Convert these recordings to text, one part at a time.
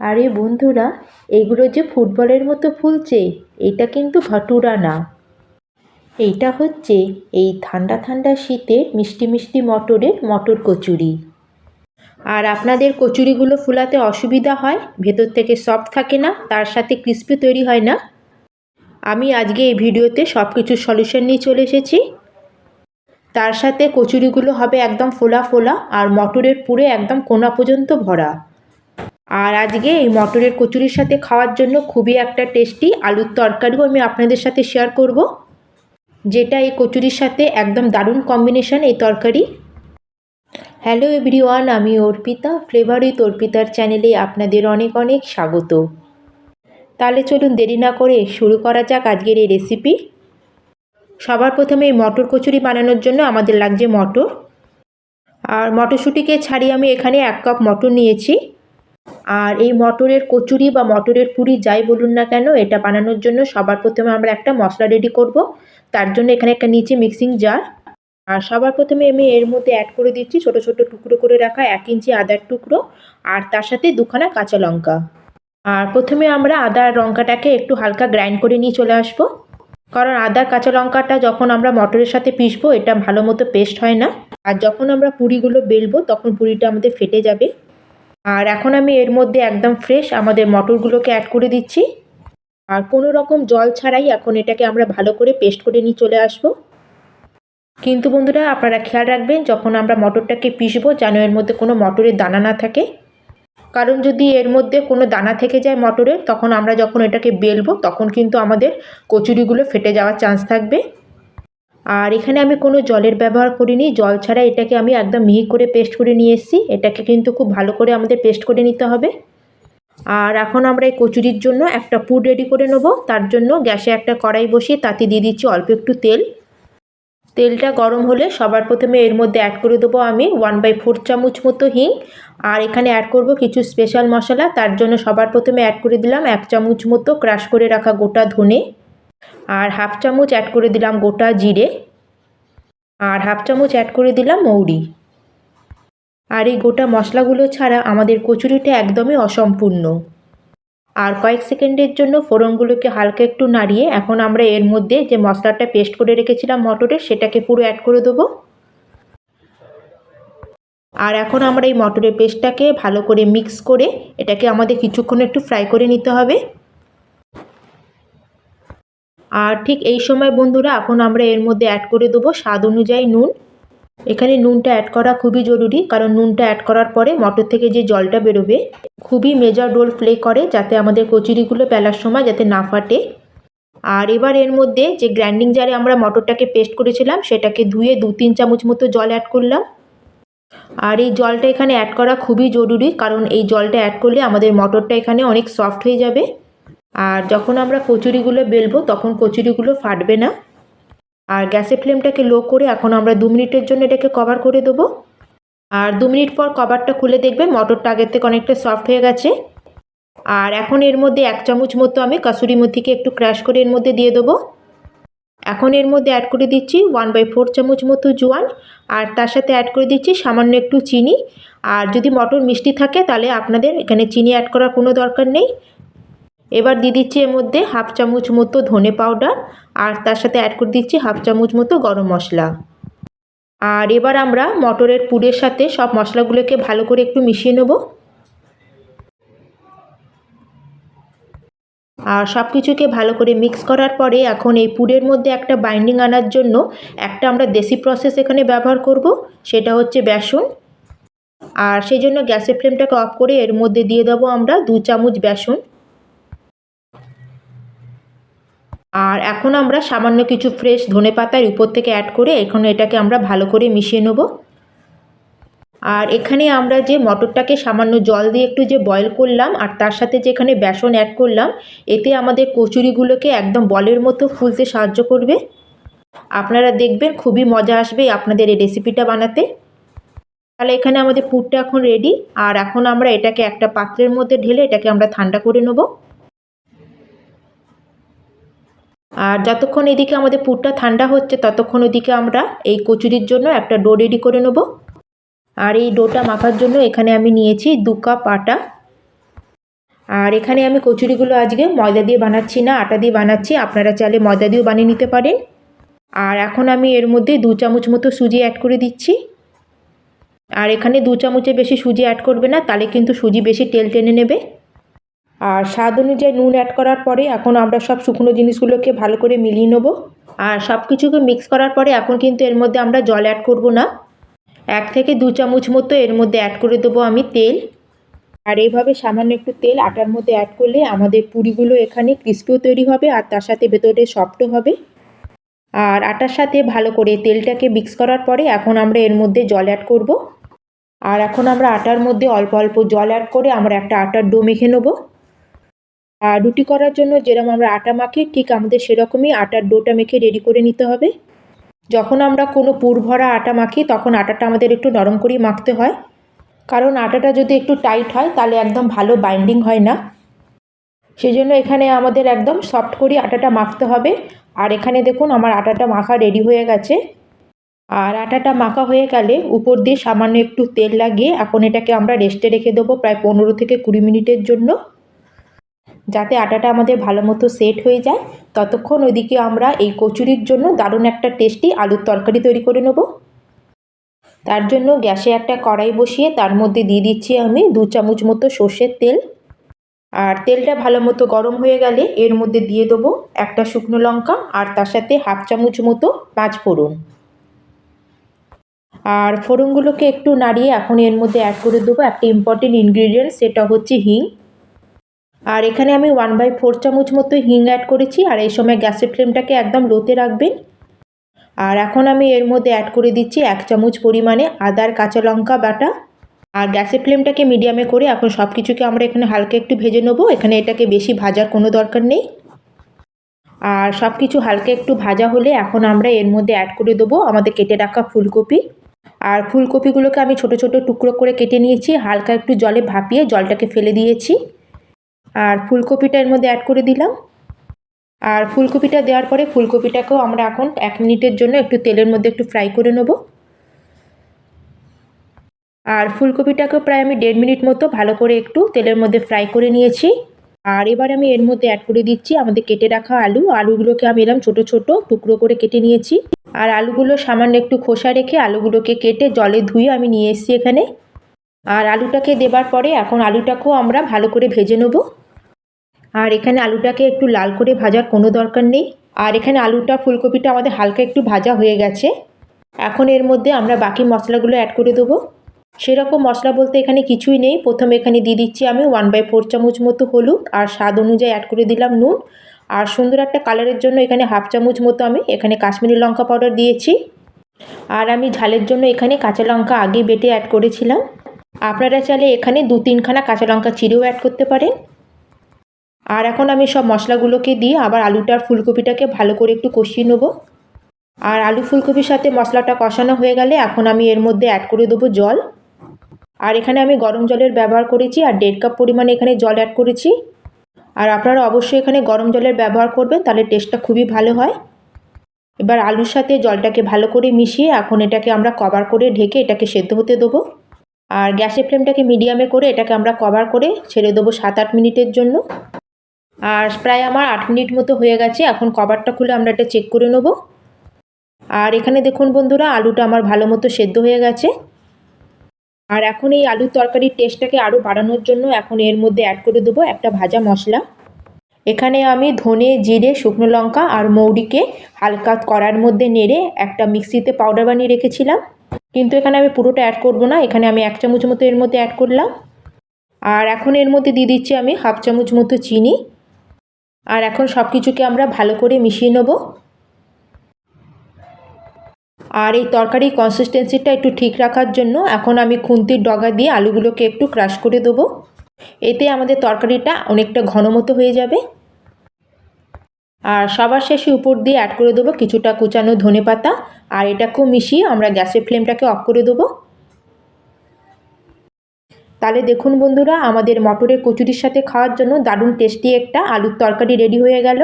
আরে বন্ধুরা, এগুলো যে ফুটবলের মতো ফুলছে, এটা কিন্তু ভাটুরা না। এইটা হচ্ছে এই ঠান্ডা ঠান্ডা শীতে মিষ্টি মিষ্টি মটরের মটর কচুরি। আর আপনাদের কচুরিগুলো ফুলাতে অসুবিধা হয়, ভেতর থেকে সফট থাকে না, তার সাথে ক্রিস্পি তৈরি হয় না। আমি আজকে এই ভিডিওতে সব কিছুর সলিউশন নিয়ে চলে এসেছি। তার সাথে কচুরিগুলো হবে একদম ফোলা ফোলা, আর মটরের পুরে একদম কোনা পর্যন্ত ভরা। আর আজকে এই মটরের কচুরির সাথে খাওয়ার জন্য খুবই একটা টেস্টি আলুর তরকারিও আমি আপনাদের সাথে শেয়ার করব, যেটা এই কচুরির সাথে একদম দারুণ কম্বিনেশন এই তরকারি। হ্যালো এভরিওয়ান আমি অর্পিতা ফ্লেভার উইথ অর্পিতার চ্যানেলে আপনাদের অনেক অনেক স্বাগত। তাহলে চলুন দেরি না করে শুরু করা যাক আজকের এই রেসিপি সবার প্রথমে এই মটর কচুরি বানানোর জন্য আমাদের লাগছে মটর। আর মটরশুঁটিকে ছাড়িয়ে আমি এখানে এক কাপ মটর নিয়েছি। আর এই মটরের কচুরি বা মটরের পুরি যাই বলুন না কেন, এটা বানানোর জন্য সবার প্রথমে আমরা একটা মশলা রেডি করব। তার জন্য এখানে একটা নিচে মিক্সিং জার আর সবার প্রথমে আমি এর মধ্যে অ্যাড করে দিচ্ছি ছোট ছোট টুকরো করে রাখা এক ইঞ্চি আদার টুকরো আর তার সাথে দুখানা কাঁচা লঙ্কা। আর প্রথমে আমরা আদা আর লঙ্কাটাকে একটু হালকা গ্রাইন্ড করে নিয়ে চলে আসব। কারণ আদা, কাঁচা লঙ্কাটা যখন আমরা মটরের সাথে পিসবো এটা ভালো মতো পেস্ট হয় না। আর যখন আমরা পুরিগুলো বেলবো, তখন পুরিটা আমাদের ফেটে যাবে। আর এখন আমি এর মধ্যে একদম ফ্রেশ আমাদের মটরগুলোকে অ্যাড করে দিচ্ছি। আর কোনো রকম জল ছাড়াই এখন এটাকে আমরা ভালো করে পেস্ট করে নিয়ে চলে আসব। কিন্তু বন্ধুরা, আপনারা খেয়াল রাখবেন, যখন আমরা মটরটাকে পিসবো যেন এর মধ্যে কোনো মটরের দানা না থাকে। কারণ যদি এর মধ্যে কোনো দানা থেকে যায় মটরের, তখন আমরা যখন এটাকে বেলবো, তখন কিন্তু আমাদের কচুরিগুলো ফেটে যাওয়ার চান্স থাকবে। আর এখানে আমি কোনো জলের ব্যবহার করিনি। জল ছাড়া এটাকে আমি একদম মিহি করে পেস্ট করে নিয়ে এসেছি। এটাকে কিন্তু খুব ভালো করে আমাদের পেস্ট করে নিতে হবে। আর এখন আমরা এই কচুরির জন্য একটা পুর রেডি করে নেব। তার জন্য গ্যাসে একটা কড়াই বসিয়ে তাতে দিয়ে দিচ্ছি অল্প একটু তেল। তেলটা গরম হলে সবার প্রথমে এর মধ্যে অ্যাড করে দেবো আমি ওয়ান বাই ফোর চামচ মতো হিং। আর এখানে অ্যাড করব কিছু স্পেশাল মশলা। তার জন্য সবার প্রথমে অ্যাড করে দিলাম এক চামচ মতো ক্রাশ করে রাখা গোটা ধনে। আর হাফ চামচ অ্যাড করে দিলাম গোটা জিরে। আর হাফ চামচ অ্যাড করে দিলাম মৌরি। আর এই গোটা মশলাগুলো ছাড়া আমাদের কচুরিটা একদমই অসম্পূর্ণ। আর কয়েক সেকেন্ডের জন্য ফোড়নগুলোকে হালকা একটু নাড়িয়ে এখন আমরা এর মধ্যে যে মশলাটা পেস্ট করে রেখেছিলাম মটরের সেটাকে পুরো অ্যাড করে দেবো। আর এখন আমরা এই মটরের পেস্টটাকে ভালো করে মিক্স করে এটাকে আমাদের কিছুক্ষণ একটু ফ্রাই করে নিতে হবে। আর ঠিক এই সময়, বন্ধুরা, এখন আমরা এর মধ্যে অ্যাড করে দেবো স্বাদ অনুযায়ী নুন। এখানে নুনটা অ্যাড করা খুবই জরুরি, কারণ নুনটা অ্যাড করার পরে মটর থেকে যে জলটা বেরোবে, খুবই মেজর রোল প্লে করে যাতে আমাদের কচুরিগুলো বেলার সময় যাতে না ফাটে। আর এবার এর মধ্যে যে গ্রাইন্ডিং জারে আমরা মটরটাকে পেস্ট করেছিলাম, সেটাকে ধুয়ে দু তিন চামচ মতো জল অ্যাড করলাম। আর এই জলটা এখানে অ্যাড করা খুবই জরুরি, কারণ এই জলটা অ্যাড করলে আমাদের মটরটা এখানে অনেক সফট হয়ে যাবে। আর যখন আমরা কচুরিগুলো বেলবো, তখন কচুরিগুলো ফাটবে না। আর গ্যাসের ফ্লেমটাকে লো করে এখন আমরা দু মিনিটের জন্য এটাকে কভার করে দেবো। আর দু মিনিট পর কভারটা খুলে দেখবে মটরটা আগের থেকে অনেকটা সফট হয়ে গেছে। আর এখন এর মধ্যে এক চামচ মতো আমি কাসুরি মথিকে একটু ক্র্যাশ করে এর মধ্যে দিয়ে দেবো। এখন এর মধ্যে অ্যাড করে দিচ্ছি ওয়ান বাই ফোর চামচ মতো জোয়ান। আর তার সাথে অ্যাড করে দিচ্ছি সামান্য একটু চিনি। আর যদি মটর মিষ্টি থাকে, তাহলে আপনাদের এখানে চিনি অ্যাড করার কোনো দরকার নেই। এবার দিয়ে দিচ্ছি এর মধ্যে হাফ চামচ মতো ধনে পাউডার, আর তার সাথে অ্যাড করে দিচ্ছি হাফ চামচ মতো গরম মশলা। আর এবার আমরা মটরের পুরের সাথে সব মশলাগুলোকে ভালো করে একটু মিশিয়ে নেব। আর সব কিছুকে ভালো করে মিক্স করার পরে এখন এই পুরের মধ্যে একটা বাইন্ডিং আনার জন্য একটা আমরা দেশি প্রসেস এখানে ব্যবহার করব, সেটা হচ্ছে বেসন। আর সেই জন্য গ্যাসের ফ্লেমটাকে অফ করে এর মধ্যে দিয়ে দেবো আমরা দু চামচ বেসন। আর এখন আমরা সামান্য কিছু ফ্রেশ ধনে পাতার উপর থেকে অ্যাড করে এখন এটাকে আমরা ভালো করে মিশিয়ে নেব। আর এখানে আমরা যে মটরটাকে সামান্য জল দিয়ে একটু যে বয়েল করলাম আর তার সাথে যে এখানে বেসন অ্যাড করলাম, এতে আমাদের কচুরিগুলোকে একদম বলের মতো ফুলতে সাহায্য করবে। আপনারা দেখবেন খুবই মজা আসবে আপনাদের এই রেসিপিটা বানাতে। তাহলে এখানে আমাদের পুরটা এখন রেডি আর এখন আমরা এটাকে একটা পাত্রের মধ্যে ঢেলে এটাকে আমরা ঠান্ডা করে নেব। আর যতক্ষণ এদিকে আমাদের পুরটা ঠান্ডা হচ্ছে, ততক্ষণ ওদিকে আমরা এই কচুরির জন্য একটা ডো রেডি করে নেব। আর এই ডোটা মাখার জন্য এখানে আমি নিয়েছি দু কাপ আটা। আর এখানে আমি কচুরিগুলো আজকে ময়দা দিয়ে বানাচ্ছি না, আটা দিয়ে বানাচ্ছি। আপনারা চাইলে ময়দা দিয়েও বানিয়ে নিতে পারেন। আর এখন আমি এর মধ্যে দু চামচ মতো সুজি অ্যাড করে দিচ্ছি। আর এখানে দু চামচের বেশি সুজি অ্যাড করবে না, তাহলে কিন্তু সুজি বেশি তেল টেনে নেবে। আর স্বাদ অনুযায়ী নুন অ্যাড করার পরে এখন আমরা সব শুকনো জিনিসগুলোকে ভালো করে মিলিয়ে নেব। আর সব কিছুকে মিক্স করার পরে এখন কিন্তু এর মধ্যে আমরা জল অ্যাড করব না। এক থেকে দু চামচ মতো এর মধ্যে অ্যাড করে দেবো আমি তেল। আর এইভাবে সামান্য একটু তেল আটার মধ্যে অ্যাড করলে আমাদের পুরিগুলো এখানে ক্রিস্পিও তৈরি হবে আর তার সাথে ভেতরে সফটও হবে। আর আটার সাথে ভালো করে তেলটাকে মিক্স করার পরে এখন আমরা এর মধ্যে জল অ্যাড করব। আর এখন আমরা আটার মধ্যে অল্প অল্প জল অ্যাড করে আমরা একটা আটার ডো মেখে নেব। আর রুটি করার জন্য যেরকম আমরা আটা মাখি, ঠিক আমাদের সেরকমই আটার ডোটা মেখে রেডি করে নিতে হবে। যখন আমরা কোনো পুর ভরা আটা মাখি, তখন আটাটা আমাদের একটু নরম করেই মাখতে হয়। কারণ আটাটা যদি একটু টাইট হয়, তাহলে একদম ভালো বাইন্ডিং হয় না। সেই জন্য এখানে আমাদের একদম সফট করে আটাটা মাখতে হবে। আর এখানে দেখুন, আমার আটাটা মাখা রেডি হয়ে গেছে। আর আটাটা মাখা হয়ে গেলে উপর দিয়ে সামান্য একটু তেল লাগিয়ে, এখন এটাকে আমরা রেস্টে রেখে দেবো প্রায় পনেরো থেকে কুড়ি মিনিটের জন্য। যাতে আটাটা আমাদের ভালো মতো সেট হয়ে যায়। ততক্ষণ ওইদিকে আমরা এই কচুরির জন্য দারুণ একটা টেস্টি আলুর তরকারি তৈরি করে নেব। তার জন্য গ্যাসে একটা কড়াই বসিয়ে তার মধ্যে দিয়ে দিচ্ছি আমি দু চামচ মতো সর্ষের তেল। আর তেলটা ভালো মতো গরম হয়ে গেলে এর মধ্যে দিয়ে দেবো একটা শুকনো লঙ্কা আর তার সাথে হাফ চামচ মতো পাঁচ ফোড়ন। আর ফোড়নগুলোকে একটু নাড়িয়ে এখন এর মধ্যে অ্যাড করে দেবো একটা ইম্পর্টেন্ট ইনগ্রিডিয়েন্ট সেটা হচ্ছে হিং। আর এখানে আমি ওয়ান বাই ফোর চামচ মতো হিং অ্যাড করেছি, আর এই সময় গ্যাসের ফ্লেমটাকে একদম লোতে রাখবেন। আর এখন আমি এর মধ্যে অ্যাড করে দিচ্ছি এক চামচ পরিমাণে আদার কাঁচা লঙ্কা বাটা। আর গ্যাসের ফ্লেমটাকে মিডিয়ামে করে এখন সব কিছুকে আমরা এখানে হালকা একটু ভেজে নেব, এখানে এটাকে বেশি ভাজার কোনো দরকার নেই। আর সব কিছু হালকা একটু ভাজা হলে এখন আমরা এর মধ্যে অ্যাড করে দেবো আমাদের কেটে রাখা ফুলকপি। আর ফুলকপিগুলোকে আমি ছোট ছোট টুকরো করে কেটে নিয়েছি, হালকা একটু জলে ভাপিয়ে জলটাকে ফেলে দিয়েছি। আর ফুলকপিটা এর মধ্যে অ্যাড করে দিলাম। আর ফুলকপিটা দেওয়ার পরে ফুলকপিটাকেও আমরা এখন এক মিনিটের জন্য একটু তেলের মধ্যে একটু ফ্রাই করে নেব। আর ফুলকপিটাকেও প্রায় আমি দেড় মিনিট মতো ভালো করে একটু তেলের মধ্যে ফ্রাই করে নিয়েছি। আর এবার আমি এর মধ্যে অ্যাড করে দিচ্ছি আমাদের কেটে রাখা আলু। আলুগুলোকে আমি এরম ছোটো ছোটো টুকরো করে কেটে নিয়েছি। আর আলুগুলো সামান্য একটু খোসা রেখে আলুগুলোকে কেটে জলে ধুয়ে আমি নিয়ে এসেছি এখানে। আর আলুটাকে দেবার পরে এখন আলুটাকেও আমরা ভালো করে ভেজে নেব। আর এখানে আলুটাকে একটু লাল করে ভাজার কোনো দরকার নেই। আর এখানে আলুটা, ফুলকপিটা আমাদের হালকা একটু ভাজা হয়ে গেছে। এখন এর মধ্যে আমরা বাকি মশলাগুলো অ্যাড করে দেবো। সেরকম মশলা বলতে এখানে কিছুই নেই। প্রথমে এখানে দিয়ে দিচ্ছি আমি ওয়ান বাই ফোর চামচ মতো হলুদ আর স্বাদ অনুযায়ী অ্যাড করে দিলাম নুন। আর সুন্দর একটা কালারের জন্য এখানে হাফ চামচ মতো আমি এখানে কাশ্মীরি লঙ্কা পাউডার দিয়েছি। আর আমি ঝালের জন্য এখানে কাঁচা লঙ্কা আগে বেটে অ্যাড করেছিলাম। আপনারা চাইলে এখানে দু তিনখানা কাঁচা লঙ্কা চিড়েও অ্যাড করতে পারেন। আর এখন আমি সব মশলাগুলোকে দিয়ে আবার আলুটা আর ফুলকপিটাকে ভালো করে একটু কষিয়ে নেব। আর আলু ফুলকপির সাথে মশলাটা কষানো হয়ে গেলে এখন আমি এর মধ্যে অ্যাড করে দেবো জল। আর এখানে আমি গরম জলের ব্যবহার করেছি আর দেড় কাপ পরিমাণে এখানে জল অ্যাড করেছি। আর আপনারা অবশ্যই এখানে গরম জলের ব্যবহার করবেন, তাহলে টেস্টটা খুবই ভালো হয়। এবার আলুর সাথে জলটাকে ভালো করে মিশিয়ে এখন এটাকে আমরা কভার করে ঢেকে এটাকে সেদ্ধ হতে দেবো। আর গ্যাসের ফ্লেমটাকে মিডিয়ামে করে এটাকে আমরা কভার করে ছেড়ে দেবো সাত আট মিনিটের জন্য। আর প্রায় আমার আট মিনিট মতো হয়ে গেছে, এখন কভারটা খুলে আমরা এটা চেক করে নেব। আর এখানে দেখুন বন্ধুরা, আলুটা আমার ভালো মতো সেদ্ধ হয়ে গেছে। আর এখন এই আলুর তরকারির টেস্টটাকে আরও বাড়ানোর জন্য এখন এর মধ্যে অ্যাড করে দেবো একটা ভাজা মশলা। এখানে আমি ধনে, জিরে, শুকনো লঙ্কা আর মৌরিকে হালকা কড়ার মধ্যে নেড়ে একটা মিক্সিতে পাউডার বানিয়ে রেখেছিলাম। কিন্তু এখানে আমি পুরোটা অ্যাড করব না, এখানে আমি এক চামচ মতো এর মধ্যে অ্যাড করলাম। আর এখন এর মধ্যে দিয়ে দিচ্ছি আমি হাফ চামচ মতো চিনি। আর এখন সব কিছুকে আমরা ভালো করে মিশিয়ে নেব। আর এই তরকারির কনসিস্টেন্সিটা একটু ঠিক রাখার জন্য এখন আমি খুন্তির ডগা দিয়ে আলুগুলোকে একটু ক্রাশ করে দেবো। এতে আমাদের তরকারিটা অনেকটা ঘন মতো হয়ে যাবে। আর সবার শেষে উপর দিয়ে অ্যাড করে দেবো কিছুটা কুচানো ধনে পাতা আর এটাকেও মিশিয়ে আমরা গ্যাসের ফ্লেমটাকে অফ করে দেবো। তাহলে দেখুন বন্ধুরা, আমাদের মটরের কচুরির সাথে খাওয়ার জন্য দারুণ টেস্টি একটা আলুর তরকারি রেডি হয়ে গেল।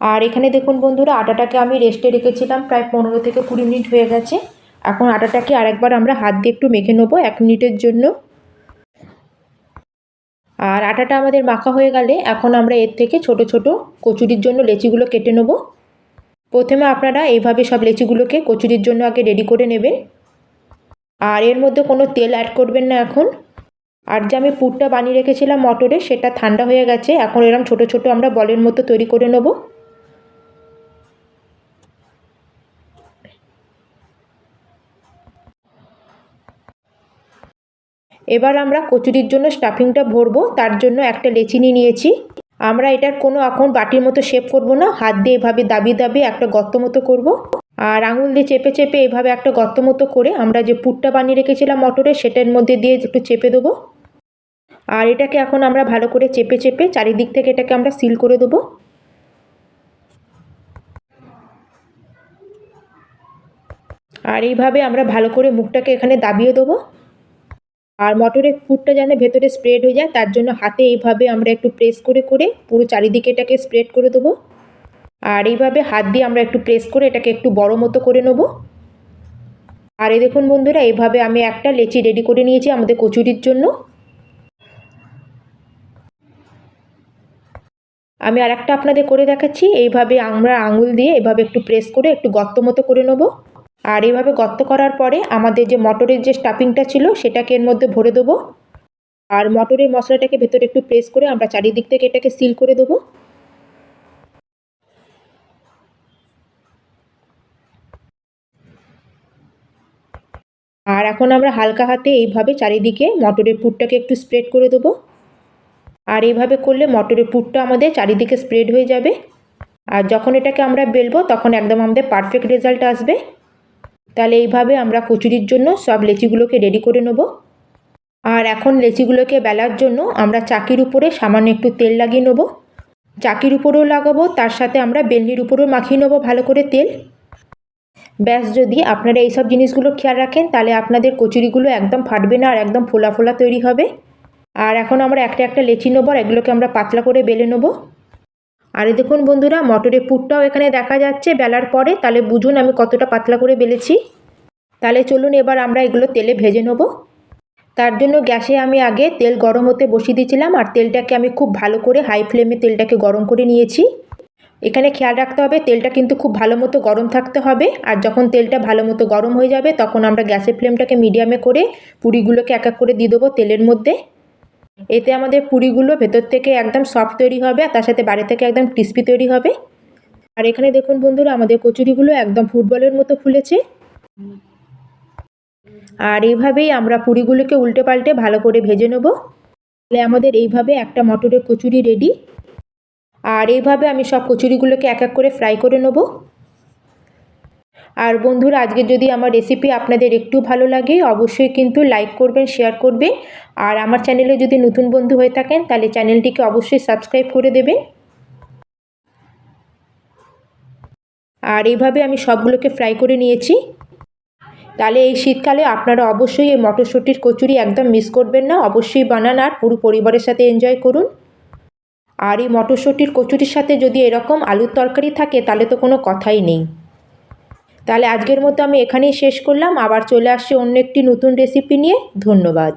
আর এখানে দেখুন বন্ধুরা, আটাটাকে আমি রেস্টে রেখেছিলাম, প্রায় পনেরো থেকে কুড়ি মিনিট হয়ে গেছে। এখন আটাটাকে আরেকবার আমরা হাত দিয়ে একটু মেখে নেব এক মিনিটের জন্য। আর আটাটা আমাদের মাখা হয়ে গেলে এখন আমরা এর থেকে ছোট ছোট কচুরির জন্য লেচিগুলো কেটে নেব। প্রথমে আপনারা এইভাবে সব লেচিগুলোকে কচুরির জন্য আগে রেডি করে নেবেন। আর এর মধ্যে কোনো তেল অ্যাড করবেন না এখন। আর যে আমি পুরটা বানিয়ে রেখেছিলাম মটরে, সেটা ঠান্ডা হয়ে গেছে। এখন এরম ছোট ছোট আমরা বলের মতো তৈরি করে নেব। এবার আমরা কচুরির জন্য স্টাফিংটা ভরবো। তার জন্য একটা লেচিনি নিয়েছি। আমরা এটার কোনো এখন বাটির মতো শেপ করব না। হাত দিয়ে এভাবে দাবি দাবি একটা গর্ত মতো করব। আর আঙুল দিয়ে চেপে চেপে এভাবে একটা গর্ত মতো করে আমরা যে পুরটা বানিয়ে রেখেছিলাম মটরে, সেটার মধ্যে দিয়ে একটু চেপে দেবো। আর এটাকে এখন আমরা ভালো করে চেপে চেপে চারিদিক থেকে এটাকে আমরা সিল করে দেবো। আর এইভাবে আমরা ভালো করে মুখটাকে এখানে দাবিয়ে দেবো। আর মটরের পুরটা যেন ভেতরে স্প্রেড হয়ে যায়, তার জন্য হাতে এইভাবে আমরা একটু প্রেস করে করে পুরো চারিদিকে এটাকে স্প্রেড করে দেবো। আর এইভাবে হাত দিয়ে আমরা একটু প্রেস করে এটাকে একটু বড় মতো করে নেব। আর এই দেখুন বন্ধুরা, এইভাবে আমি একটা লেচি রেডি করে নিয়েছি আমাদের কচুরির জন্য। আমি আর একটা আপনাদের করে দেখাচ্ছি, এইভাবে আমরা আঙুল দিয়ে এভাবে একটু প্রেস করে একটু গর্ত মতো করে নেব। আর এইভাবে গর্ত করার পরে আমাদের যে মটরের যে স্টাফিংটা ছিল, সেটাকে এর মধ্যে ভরে দেবো। আর মটরের মশলাটাকে ভেতরে একটু প্রেস করে আমরা চারিদিক থেকে এটাকে সিল করে দেবো। আর এখন আমরা হালকা হাতে এইভাবে চারিদিকে মটরের পুরটাকে একটু স্প্রেড করে দেবো। আর এইভাবে করলে মটরের পুরটা আমাদের চারিদিকে স্প্রেড হয়ে যাবে। আর যখন এটাকে আমরা বেলবো, তখন একদম আমাদের পারফেক্ট রেজাল্ট আসবে। তাহলে এইভাবে আমরা কচুরির জন্য সব লেচিগুলোকে রেডি করে নেব। আর এখন লেচিগুলোকে বেলার জন্য আমরা চাকির উপরে সামান্য একটু তেল লাগিয়ে নেব। চাকির উপরেও লাগাবো, তার সাথে আমরা বেলনির উপরেও মাখিয়ে নেব ভালো করে তেল। ব্যাস, যদি আপনারা এইসব জিনিসগুলো খেয়াল রাখেন, তাহলে আপনাদের কচুরিগুলো একদম ফাটবে না আর একদম ফোলা ফোলা তৈরি হবে। আর এখন আমরা একটা একটা লেচি নেব আর এগুলোকে আমরা পাতলা করে বেলে নেব। আর দেখুন বন্ধুরা, মটরের পুরটাও এখানে দেখা যাচ্ছে। বেলার পরে, তাহলে বুঝুন আমি কতটা পাতলা করে বেলেছি। তাহলে চলুন এবার আমরা এগুলো তেলে ভেজে নেব। তার জন্য গ্যাসে আমি আগে তেল গরম হতে বসিয়ে দিয়েছিলাম আর তেলটাকে আমি খুব ভালো করে হাই ফ্লেমে তেলটাকে গরম করে নিয়েছি। এখানে খেয়াল রাখতে হবে, তেলটা কিন্তু খুব ভালো মতো গরম থাকতে হবে। আর যখন তেলটা ভালো মতো গরম হয়ে যাবে, তখন আমরা গ্যাসের ফ্লেমটাকে মিডিয়ামে করে পুরিগুলোকে এক এক করে দিয়ে দেবো তেলের মধ্যে। এতে আমাদের পুরিগুলো ভেতর থেকে একদম সফট তৈরি হবে আর তার সাথে বাইরে থেকে একদম ক্রিস্পি তৈরি হবে। আর এখানে দেখুন বন্ধুরা, আমাদের কচুরিগুলো একদম ফুটবলের মতো ফুলেছে। আর এইভাবেই আমরা পুরিগুলোকে উল্টে পাল্টে ভালো করে ভেজে নেব। তাহলে আমাদের এইভাবে একটা মটরের কচুরি রেডি আর এইভাবে আমি সব কচুরিগুলোকে এক এক করে ফ্রাই করে নেব। আর বন্ধুরা, আজকে যদি আমার রেসিপি আপনাদের একটু ভালো লাগে, অবশ্যই কিন্তু লাইক করবেন শেয়ার করবেন। আর আমার চ্যানেলে যদি নতুন বন্ধু হয়ে থাকেন, তাহলে চ্যানেলটিকে অবশ্যই সাবস্ক্রাইব করে দেবেন। আর এইভাবে আমি সবগুলোকে ফ্রাই করে নিয়েছি। তাহলে এই শীতকালে আপনারা অবশ্যই এই মটরশুঁটির কচুরি একদম মিস করবেন না। অবশ্যই বানান আর পুরো পরিবারের সাথে এনজয় করুন। আর এই মটরশুঁটির কচুরির সাথে যদি এরকম আলুর তরকারি থাকে, তাহলে তো কোনো কথাই নেই। তাহলে আজকের মতো আমি এখানেই শেষ করলাম। আবার চলে আসছি অন্য একটি নতুন রেসিপি নিয়ে। ধন্যবাদ।